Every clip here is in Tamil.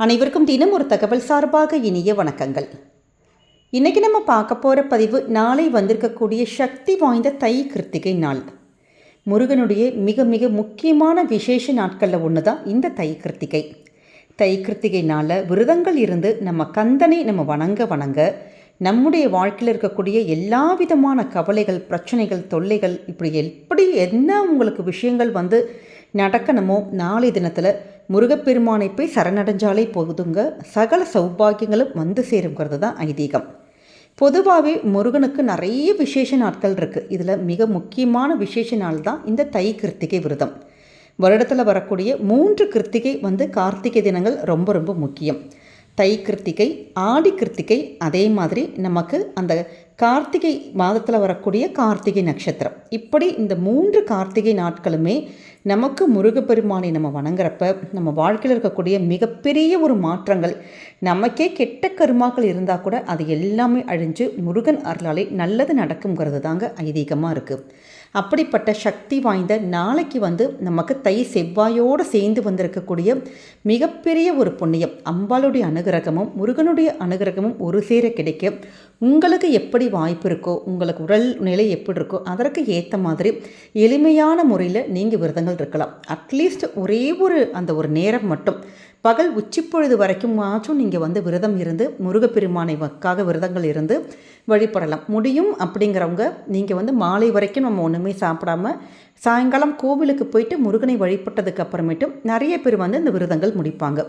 அனைவருக்கும் தினம் ஒரு தகவல் சார்பாக இனிய வணக்கங்கள். இன்றைக்கி நம்ம பார்க்க போகிற பதிவு நாளை வந்திருக்கக்கூடிய சக்தி வாய்ந்த தை கிருத்திகை நாள். முருகனுடைய மிக மிக முக்கியமான விசேஷ நாட்களில் ஒன்று தான் இந்த தை கிருத்திகை. தை கிருத்திகை நாளில் விரதங்கள் இருந்து நம்ம கந்தனை நம்ம வணங்க வணங்க நம்முடைய வாழ்க்கையில் இருக்கக்கூடிய எல்லா விதமான கவலைகள் பிரச்சனைகள் தொல்லைகள் இப்படி எப்படி என்ன உங்களுக்கு விஷயங்கள் வந்து நடக்கணுமோ நாளை தினத்தில் முருகப்பெருமானை போய் சரணடைஞ்சாலே போதுங்க. சகல சௌபாகியங்களும் வந்து சேருங்கிறது தான் ஐதீகம். பொதுவாகவே முருகனுக்கு நிறைய விசேஷ நாட்கள் இருக்குது இதில் மிக முக்கியமான விசேஷ நாள் தான் இந்த தை கிருத்திகை விரதம். வருடத்தில் வரக்கூடிய மூன்று கிருத்திகை வந்து கார்த்திகை தினங்கள் ரொம்ப ரொம்ப முக்கியம். தை கிருத்திகை ஆடி கிருத்திகை அதே மாதிரி நமக்கு அந்த கார்த்திகை மாதத்தில் வரக்கூடிய கார்த்திகை நட்சத்திரம். இப்படி இந்த மூன்று கார்த்திகை நாட்களுமே நமக்கு முருகப்பெருமானை நம்ம வணங்குறப்ப நம்ம வாழ்க்கையில் இருக்கக்கூடிய மிகப்பெரிய ஒரு மாற்றங்கள் நமக்கே கெட்ட கருமாக்கள் இருந்தால் கூட அது எல்லாமே அழிஞ்சு முருகன் அருளாலே நல்லது நடக்குங்கிறது தாங்க ஐதீகமாக இருக்குது அப்படிப்பட்ட சக்தி வாய்ந்த நாளைக்கு வந்து நமக்கு தை செவ்வாயோடு சேர்ந்து வந்திருக்கக்கூடிய மிகப்பெரிய ஒரு புண்ணியம் அம்பாளுடைய அனுகிரகமும் முருகனுடைய அனுகிரகமும் ஒரு சேர கிடைக்க உங்களுக்கு எப்படி வாய்ப்பு இருக்கோ உங்களுக்கு உடல் நிலை எப்படி இருக்கோ அதற்கு ஏற்ற மாதிரி எளிமையான முறையில் நீங்கள் விரதங்கள் இருக்கலாம். அட்லீஸ்ட் ஒரே ஒரு அந்த ஒரு நேரம் மட்டும். பகல் உச்சிப்பொழுது வரைக்குமாச்சும் நீங்கள் வந்து விரதம் இருந்து முருகப்பெருமானைக்காக விரதங்கள் இருந்து வழிபடலாம். முடியும் அப்படிங்கிறவங்க நீங்கள் வந்து மாலை வரைக்கும் நம்ம ஒன்றுமே சாப்பிடாம சாயங்காலம் கோவிலுக்கு போயிட்டு முருகனை வழிபட்டதுக்கு அப்புறமேட்டும் நிறைய பேர் வந்து இந்த விரதங்கள் முடிப்பாங்க.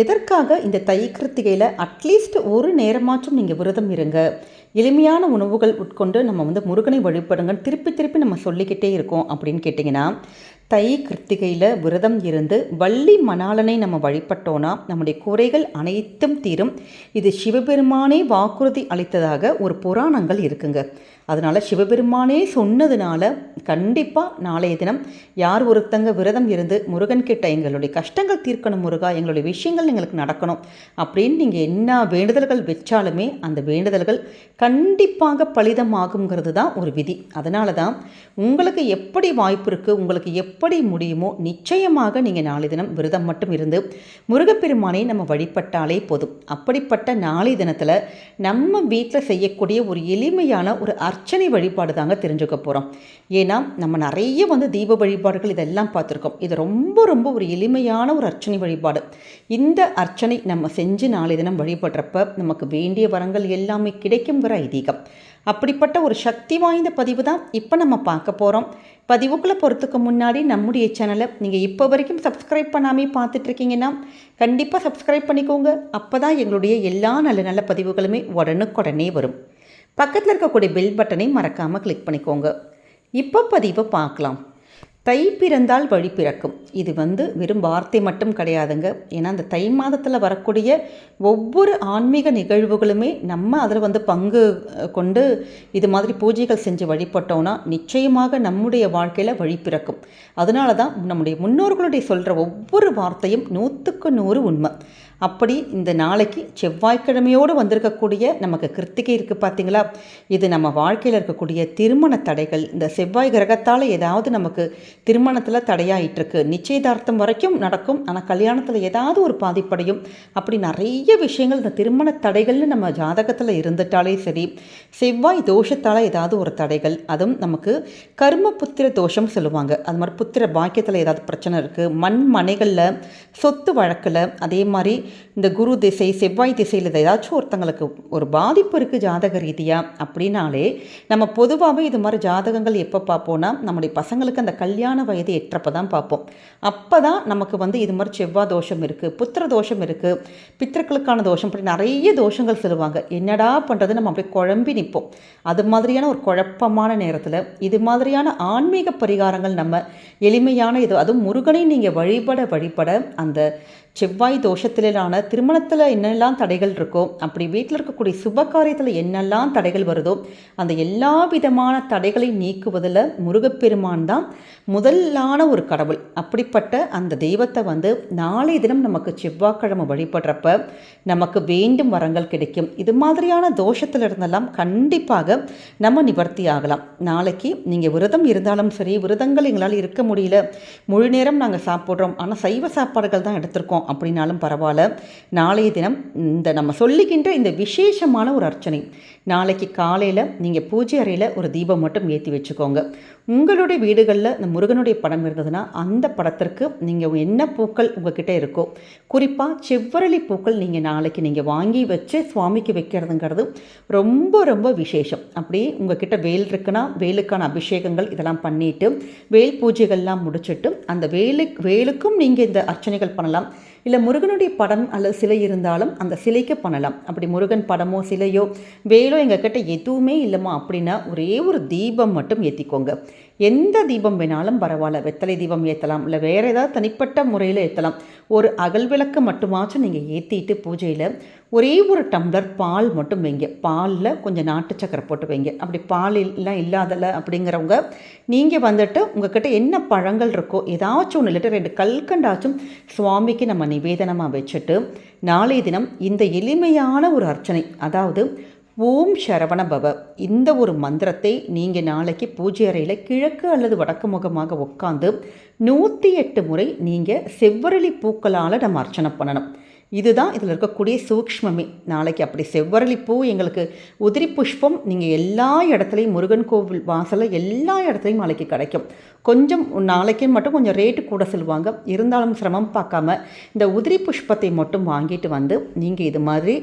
எதற்காக இந்த தை கிருத்திகையில் அட்லீஸ்ட் ஒரு நேரமாச்சும் நீங்கள் விரதம் இருங்க? எளிமையான உணவுகள் உட்கொண்டு நம்ம வந்து முருகனை வழிபடுங்க திருப்பி திருப்பி நம்ம சொல்லிக்கிட்டே இருக்கோம் அப்படின்னு கேட்டிங்கன்னா தை கிருத்திகையில் விரதம் இருந்து வள்ளி மணாலனை நம்ம வழிபட்டோன்னா நம்முடைய குறைகள் அனைத்தும் தீரும். இது சிவபெருமானே வாக்குறுதி அளித்ததாக ஒரு புராணங்கள் இருக்குங்க. அதனால் சிவபெருமானே சொன்னதுனால கண்டிப்பாக நாளைய தினம் யார் ஒருத்தங்க விரதம் இருந்து முருகன்கிட்ட எங்களுடைய கஷ்டங்கள் தீர்க்கணும் முருகா எங்களுடைய விஷயங்கள் எங்களுக்கு நடக்கணும் அப்படின்னு நீங்கள் என்ன வேண்டுதல்கள் வச்சாலுமே அந்த வேண்டுதல்கள் கண்டிப்பாக பலிதமாகுங்கிறது தான் ஒரு விதி. அதனால தான் உங்களுக்கு எப்படி வாய்ப்பு இருக்குது உங்களுக்கு எப்படி முடியுமோ நிச்சயமாக நீங்கள் நாளை தினம் விரதம் மட்டும் இருந்து முருகப்பெருமானை நம்ம வழிபட்டாலே போதும். அப்படிப்பட்ட நாளை தினத்தில் நம்ம வீட்டில் செய்யக்கூடிய ஒரு எளிமையான ஒரு அர்ச்சனை வழிபாடு தாங்க தெரிஞ்சுக்க போகிறோம் ஏன்னா நம்ம நிறைய வந்து தீப வழிபாடுகள் இதெல்லாம் பார்த்துருக்கோம். இது ரொம்ப ரொம்ப ஒரு எளிமையான ஒரு அர்ச்சனை வழிபாடு. இந்த அர்ச்சனை நம்ம செஞ்சு நாளை தினம் வழிபடுறப்ப நமக்கு வேண்டிய வரங்கள் எல்லாமே கிடைக்குங்கிற ஐதீகம். அப்படிப்பட்ட ஒரு சக்தி வாய்ந்த பதிவு தான் இப்போ நம்ம பார்க்க போகிறோம் பதிவுக்குள்ளே போகிறதுக்கு முன்னாடி நம்முடைய சேனலை நீங்கள் இப்போ வரைக்கும் சப்ஸ்கிரைப் பண்ணாமே பார்த்துட்ருக்கீங்கன்னா கண்டிப்பாக சப்ஸ்கிரைப் பண்ணிக்கோங்க. அப்போ தான் எங்களுடைய எல்லா நல்ல நல்ல பதிவுகளுமே உடனுக்குடனே வரும். பக்கத்தில் இருக்கக்கூடிய பெல் பட்டனை மறக்காமல் கிளிக் பண்ணிக்கோங்க. இப்போ பதிவை பார்க்கலாம். தை பிறந்தால் வழி பிறக்கும். இது வந்து வெறும் வார்த்தை மட்டும் கிடையாதுங்க. ஏன்னா அந்த தை மாதத்தில் வரக்கூடிய ஒவ்வொரு ஆன்மீக நிகழ்வுகளுமே நம்ம அதில் வந்து பங்கு கொண்டு இது மாதிரி பூஜைகள் செஞ்சு வழிபட்டோன்னா நிச்சயமாக நம்முடைய வாழ்க்கையில் வழி பிறக்கும். அதனால தான் நம்முடைய முன்னோர்களுடைய சொல்கிற ஒவ்வொரு வார்த்தையும் நூற்றுக்கு நூறு உண்மை. அப்படி இந்த நாளைக்கு செவ்வாய்க்கிழமையோடு வந்திருக்கக்கூடிய நமக்கு கிருத்திகை இருக்குது பார்த்தீங்களா இது நம்ம வாழ்க்கையில் இருக்கக்கூடிய திருமண தடைகள் இந்த செவ்வாய் கிரகத்தால் ஏதாவது நமக்கு திருமணத்தில் தடையாயிட்டிருக்கு. நிச்சயதார்த்தம் வரைக்கும் நடக்கும். ஆனால் கல்யாணத்தில் ஏதாவது ஒரு பாதிப்படையும். அப்படி நிறைய விஷயங்கள் இந்த திருமண தடைகள்னு நம்ம ஜாதகத்தில் இருந்துட்டாலே சரி செவ்வாய் தோஷத்தால் ஏதாவது ஒரு தடைகள் அதுவும் நமக்கு கர்ம புத்திர தோஷம் சொல்லுவாங்க. அது மாதிரி புத்திர பாக்கியத்தில் ஏதாவது பிரச்சனை இருக்குது மண் மனைகளில் சொத்து வழக்கில் அதே மாதிரி இந்த குரு திசை செவ்வாய் திசையில் ஏதாச்சும் ஒருத்தங்களுக்கு ஒரு பாதிப்பு இருக்குது ஜாதக ரீதியாக அப்படின்னாலே நம்ம பொதுவாகவே இது மாதிரி ஜாதகங்கள் எப்போ பார்ப்போம்னா நம்முடைய பசங்களுக்கு அந்த கல்யாண வயது எட்டப்போ தான் பார்ப்போம். அப்போ தான் நமக்கு வந்து இது மாதிரி செவ்வாய் தோஷம் இருக்குது புத்திர தோஷம் இருக்குது பித்திருக்களுக்கான தோஷம் இப்படி நிறைய தோஷங்கள் சொல்லுவாங்க. என்னடா பண்ணுறது நம்ம அப்படியே குழம்பி நிற்போம். அது மாதிரியான ஒரு குழப்பமான நேரத்தில் இது மாதிரியான ஆன்மீக பரிகாரங்கள் நம்ம எளிமையான இது அதுவும் முருகனை நீங்கள் வழிபட வழிபட அந்த செவ்வாய் தோஷத்திலான திருமணத்தில் என்னெல்லாம் தடைகள் இருக்கோ அப்படி வீட்டில் இருக்கக்கூடிய சுப காரியத்தில் என்னெல்லாம் தடைகள் வருதோ அந்த எல்லா விதமான தடைகளை நீக்குவதில் முருகப்பெருமான் தான் முதலான ஒரு கடவுள். அப்படிப்பட்ட அந்த தெய்வத்தை வந்து நாளைய தினம் நமக்கு செவ்வாய்க்கிழமை வழிபடுறப்ப நமக்கு வேண்டும் வரங்கள் கிடைக்கும். இது மாதிரியான தோஷத்தில் இருந்தெல்லாம் கண்டிப்பாக நம்ம நிவர்த்தி ஆகலாம். நாளைக்கு நீங்கள் விரதம் இருந்தாலும் சரி விரதங்கள் எங்களால் இருக்க முடியல முழு நேரம் நாங்கள் சாப்பிட்றோம். ஆனால் சைவ சாப்பாடுகள் தான் எடுத்திருக்கோம். அப்படின்னாலும் பரவாயில்ல. நாளைய தினம் இந்த நம்ம சொல்லுகின்ற இந்த விசேஷமான ஒரு அர்ச்சனை. நாளைக்கு காலையில் நீங்கள் பூஜை அறையில் ஒரு தீபம் மட்டும் ஏற்றி வச்சுக்கோங்க. உங்களுடைய வீடுகளில் இந்த முருகனுடைய படம் இருந்ததுன்னா அந்த படத்திற்கு நீங்கள் என்ன பூக்கள் உங்ககிட்ட இருக்கோ குறிப்பாக செவ்வரளி பூக்கள் நீங்கள் நாளைக்கு நீங்கள் வாங்கி வச்சு சுவாமிக்கு வைக்கிறதுங்கிறது ரொம்ப ரொம்ப விசேஷம். அப்படியே உங்ககிட்ட வேல் இருக்குன்னா வேலுக்கான அபிஷேகங்கள் இதெல்லாம் பண்ணிவிட்டு வேல் பூஜைகள்லாம் முடிச்சுட்டு அந்த வேலு வேலுக்கும் நீங்கள் இந்த அர்ச்சனைகள் பண்ணலாம். இல்லை முருகனுடைய படம் அல்லது சிலை இருந்தாலும் அந்த சிலைக்கு பண்ணலாம். அப்படி முருகன் படமோ சிலையோ வேலோ எங்கள் கிட்ட எதுவுமே இல்லைம்மா அப்படின்னா ஒரே ஒரு தீபம் மட்டும் ஏற்றிக்கோங்க எந்த தீபம் வேணாலும் பரவாயில்ல. வெத்தலை தீபம் ஏற்றலாம் இல்லை வேறு ஏதாவது தனிப்பட்ட முறையில் ஏற்றலாம் ஒரு அகல் விளக்கு மட்டுமாச்சும் நீங்கள் ஏற்றிட்டு பூஜையில் ஒரே ஒரு டம்ளர் பால் மட்டும் வைங்க. பாலில் கொஞ்சம் நாட்டு சக்கரை போட்டு வைங்க. அப்படி பால் எல்லாம் இல்லாதல அப்படிங்கிறவங்க நீங்கள் வந்துட்டு உங்ககிட்ட என்ன பழங்கள் இருக்கோ ஏதாச்சும் ஒன்று இல்லட்டு ரெண்டு கல்கண்டாச்சும் சுவாமிக்கு நம்ம நிவேதனமாக வச்சுட்டு நாளைய தினம் இந்த எளிமையான ஒரு அர்ச்சனை அதாவது ஓம் சரவண பவ இந்த ஒரு மந்திரத்தை நீங்கள் நாளைக்கு பூஜை அறையில் கிழக்கு அல்லது வடக்கு முகமாக உட்காந்து நூற்றி எட்டு முறை நீங்கள் செவ்வரளி பூக்களால் நம்ம அர்ச்சனை பண்ணணும். இதுதான் இதில் இருக்கக்கூடிய சூக்ஷ்மமே. நாளைக்கு அப்படி செவ்வரளி பூ எங்களுக்கு உதிரி புஷ்பம் நீங்கள் எல்லா இடத்துலையும் முருகன் கோவில் வாசலில் எல்லா இடத்துலையும் நாளைக்கு கிடைக்கும். கொஞ்சம் நாளைக்கு மட்டும் கொஞ்சம் ரேட்டு கூட சொல்லுவாங்க. இருந்தாலும் சிரமம் பார்க்காம இந்த உதிரி புஷ்பத்தை மட்டும் வாங்கிட்டு வந்து நீங்கள் இது மாதிரி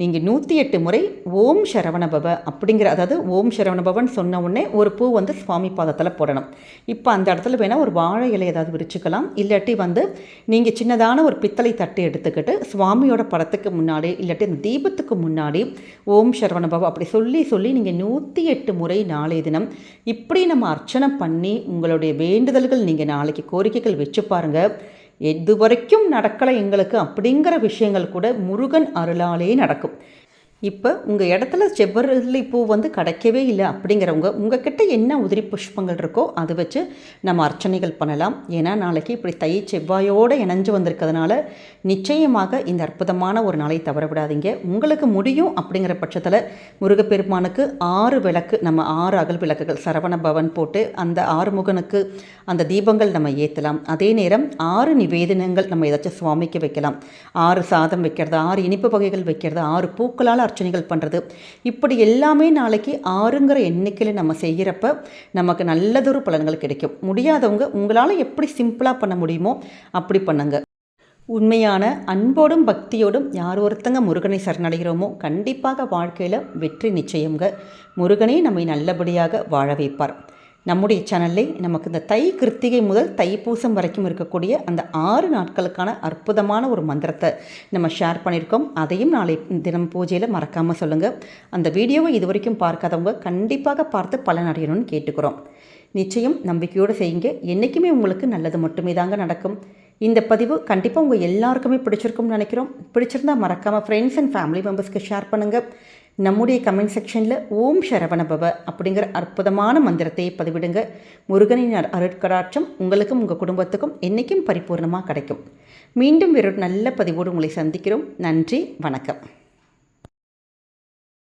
நீங்கள் நூற்றி எட்டு முறை ஓம் சரவணபவ அப்படிங்கிற அதாவது ஓம் சரவணபவன் சொன்ன உடனே ஒரு பூ வந்து சுவாமி பாதத்தில் போடணும். இப்போ அந்த இடத்துல வேணால் ஒரு வாழை இலை ஏதாவது விரிச்சுக்கலாம். இல்லாட்டி வந்து நீங்கள் சின்னதான ஒரு பித்தளை தட்டு எடுத்துக்கிட்டு சுவாமியோட படத்துக்கு முன்னாடி இல்லாட்டி அந்த தீபத்துக்கு முன்னாடி ஓம் சரவணபவ அப்படி சொல்லி சொல்லி நீங்கள் நூற்றி எட்டு முறை நாளைய தினம் இப்படி நம்ம அர்ச்சனை பண்ணி உங்களுடைய வேண்டுதல்கள் நீங்கள் நாளைக்கு கோரிக்கைகள் வச்சு பாருங்கள் எது வரைக்கும் நடக்கலை எங்களுக்கு அப்படிங்கிற விஷயங்கள் கூட முருகன் அருளாலே நடக்கும். இப்போ உங்கள் இடத்துல செவ்வரளி பூ வந்து கிடைக்கவே இல்லை அப்படிங்கிறவங்க உங்ககிட்ட என்ன உதிரி புஷ்பங்கள் இருக்கோ அதை வச்சு நம்ம அர்ச்சனைகள் பண்ணலாம். ஏன்னா நாளைக்கு இப்படி தை செவ்வாயோடு இணைஞ்சு வந்திருக்கிறதுனால நிச்சயமாக இந்த அற்புதமான ஒரு நாளை தவற விடாதீங்க உங்களுக்கு முடியும் அப்படிங்கிற பட்சத்தில் முருகப்பெருமானுக்கு ஆறு விளக்கு நம்ம ஆறு அகல் விளக்குகள் சரவண பவன் போட்டு அந்த ஆறுமுகனுக்கு அந்த தீபங்கள் நம்ம ஏற்றலாம் அதே நேரம் ஆறு நிவேதனங்கள் நம்ம ஏதாச்சும் சுவாமிக்கு வைக்கலாம். ஆறு சாதம் வைக்கிறது ஆறு இனிப்பு வகைகள் வைக்கிறது ஆறு பூக்களால் அர்ச்சனைகள் பண்ணுறது இப்படி எல்லாமே நாளைக்கு ஆறுங்கிற எண்ணிக்கையில் நம்ம செய்கிறப்ப நமக்கு நல்லதொரு பலன்கள் கிடைக்கும். முடியாதவங்க உங்களால் எப்படி சிம்பிளாக பண்ண முடியுமோ அப்படி பண்ணுங்க. உண்மையான அன்போடும் பக்தியோடும் யார் ஒருத்தங்க முருகனை சரணடைகிறோமோ கண்டிப்பாக வாழ்க்கையில் வெற்றி நிச்சயங்க முருகனே நம்மை நல்லபடியாக வாழ வைப்பார். நம்முடைய சேனலில் நமக்கு இந்த தை கிருத்திகை முதல் தைப்பூசம் வரைக்கும் இருக்கக்கூடிய அந்த ஆறு நாட்களுக்கான அற்புதமான ஒரு மந்திரத்தை நம்ம ஷேர் பண்ணியிருக்கோம். அதையும் நாளை தினம் பூஜையில் மறக்காமல் சொல்லுங்கள் அந்த வீடியோவை இது வரைக்கும் பார்க்காதவங்க கண்டிப்பாக பார்த்து பலனடையணும்னு கேட்டுக்கிறோம். நிச்சயம் நம்பிக்கையோடு செய்யுங்க. என்றைக்குமே உங்களுக்கு நல்லது மட்டுமே தாங்க நடக்கும். இந்த பதிவு கண்டிப்பாக உங்கள் எல்லாருக்குமே பிடிச்சிருக்கும்னு நினைக்கிறோம். பிடிச்சிருந்தா மறக்காமல் ஃப்ரெண்ட்ஸ் அண்ட் ஃபேமிலி மெம்பர்ஸ்க்கு ஷேர் பண்ணுங்கள் நம்முடைய கமெண்ட் செக்ஷனில் ஓம் சரவணபவ அப்படிங்கிற அற்புதமான மந்திரத்தை பதிவிடுங்க. முருகனின் அருட்கடாட்சம் உங்களுக்கும் உங்கள் குடும்பத்துக்கும் என்றைக்கும் பரிபூர்ணமாக கிடைக்கும். மீண்டும் வேறொரு நல்ல பதிவோடு உங்களை சந்திக்கிறோம். நன்றி வணக்கம்.